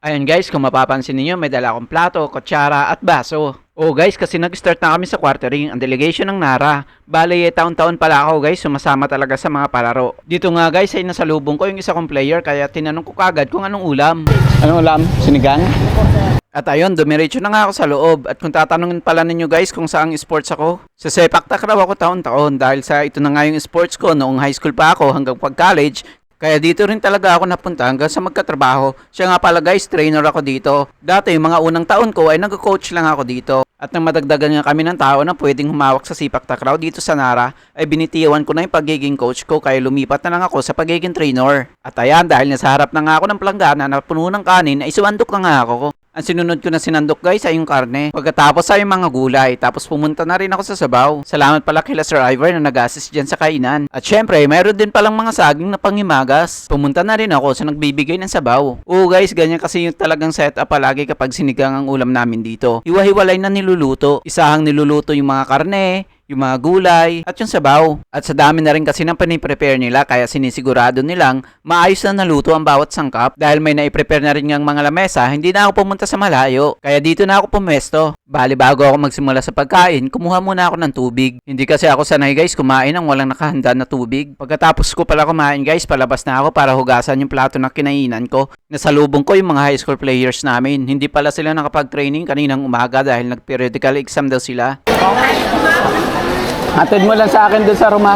Ayun guys, kung mapapansin niyo may dala akong plato, kutsara at baso. Oh guys, kasi nag-start na kami sa quartering, ang delegation ng Nara. Bale, eh, taon-taon pala ako guys, sumasama talaga sa mga palaro. Dito nga guys, ay nasalubong ko yung isa kong player, kaya tinanong ko kagad kung anong ulam. Anong ulam? Sinigang? At ayun, dumiretso na nga ako sa loob. At kung tatanungin pala ninyo guys kung saang sports ako, sa sepak takraw ako taon-taon dahil sa ito na nga yung sports ko noong high school pa ako hanggang pag-college. Kaya dito rin talaga ako napunta hanggang sa magkatrabaho. Siya nga pala guys, trainer ako dito. Dati yung mga unang taon ko ay nag-coach lang ako dito. At nang madagdagan nga kami ng tao na pwedeng humawak sa sipak takraw dito sa Nara, ay binitiwan ko na yung pagiging coach ko kaya lumipat na lang ako sa pagiging trainer. At ayan, dahil nasa harap na nga ako ng planggana na puno ng kanin, ay suwandok na nga ako. Ang sinunod ko na sinandok guys ay yung karne. Pagkatapos ay yung mga gulay. Tapos pumunta na rin ako sa sabaw. Salamat pala kila Sir Ivor na nag-assist dyan sa kainan. At syempre, mayroon din palang mga saging na pangimagas. Pumunta na rin ako sa nagbibigay ng sabaw. Oo guys, ganyan kasi yung talagang setup palagi kapag sinigang ang ulam namin dito. Hiwa-hiwalay na niluluto. Isahang niluluto yung mga karne, yung mga gulay, at yung sabaw. At sa dami na rin kasi ng paniprepare nila kaya sinisigurado nilang maayos na naluto ang bawat sangkap dahil may naiprepare na rin ngang mga lamesa, hindi na ako pumunta sa malayo. Kaya dito na ako pumesto. Bali bago ako magsimula sa pagkain, kumuha muna ako ng tubig. Hindi kasi ako sanay guys kumain ng walang nakahanda na tubig. Pagkatapos ko pala kumain guys, palabas na ako para hugasan yung plato na kinainan ko. Nasalubong ko yung mga high school players namin. Hindi pala sila nakapag-training kaninang umaga dahil nag-periodical exam daw sila. Hatid mo lang sa akin doon sa Roma.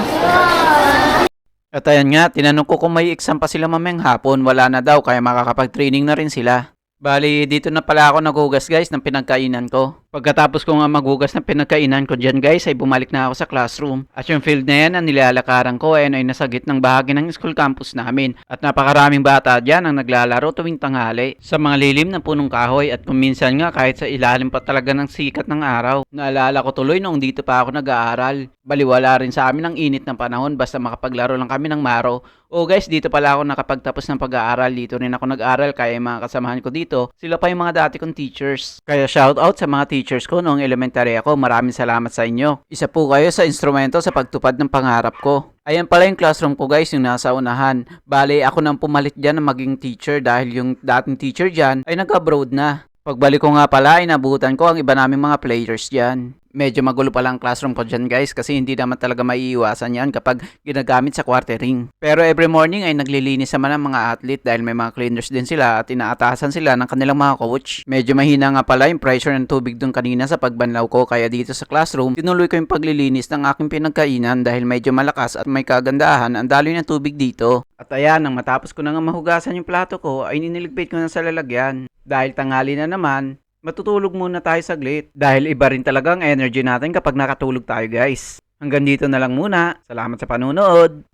At ayan nga, tinanong ko kung may exam pa sila mamayang hapon. Wala na daw, kaya makakapag-training na rin sila. Bali, dito na pala ako nagugas guys ng pinagkainan ko. Pagkatapos ko nga magugas ng pinagkainan ko dyan guys, ay bumalik na ako sa classroom. At yung field na yan ang nilalakaran ko ay, ay nasa gitnang bahagi ng school campus namin. At napakaraming bata dyan ang naglalaro tuwing tanghali sa mga lilim ng punong kahoy at kung minsan nga kahit sa ilalim pa talaga ng sikat ng araw. Naalala ko tuloy noong dito pa ako nag-aaral. Baliwala rin sa amin ang init ng panahon basta makapaglaro lang kami ng maro. O guys, dito pala ako nakapagtapos ng pag-aaral. Dito rin ako nag-aaral kaya mga kasamahan ko dito, sila pa yung mga dati kong teachers. Kaya shout out sa mga teachers ko noong elementary ako. Maraming salamat sa inyo. Isa po kayo sa instrumento sa pagtupad ng pangarap ko. Ayan pala yung classroom ko guys, yung nasa unahan. Bale, ako nang pumalit dyan na maging teacher dahil yung dating teacher dyan ay nag-abroad na. Pagbalik ko nga pala, inabutan ko ang iba naming mga players dyan. Medyo magulo pala ang classroom ko dyan guys kasi hindi naman talaga maiiwasan yan kapag ginagamit sa quartering. Pero every morning ay naglilinis naman ang mga athlete dahil may mga cleaners din sila at inaatasan sila ng kanilang mga coach. Medyo mahina nga pala yung pressure ng tubig dun kanina sa pagbanlaw ko kaya dito sa classroom tinuloy ko yung paglilinis ng aking pinagkainan dahil medyo malakas at may kagandahan ang daloy ng tubig dito. At ayan, nang matapos ko na nga mahugasan yung plato ko ay niniligpit ko na sa lalagyan. Dahil tanghali na naman, matutulog muna tayo saglit dahil iba rin talaga ang energy natin kapag nakatulog tayo guys. Hanggang dito na lang muna. Salamat sa panunood.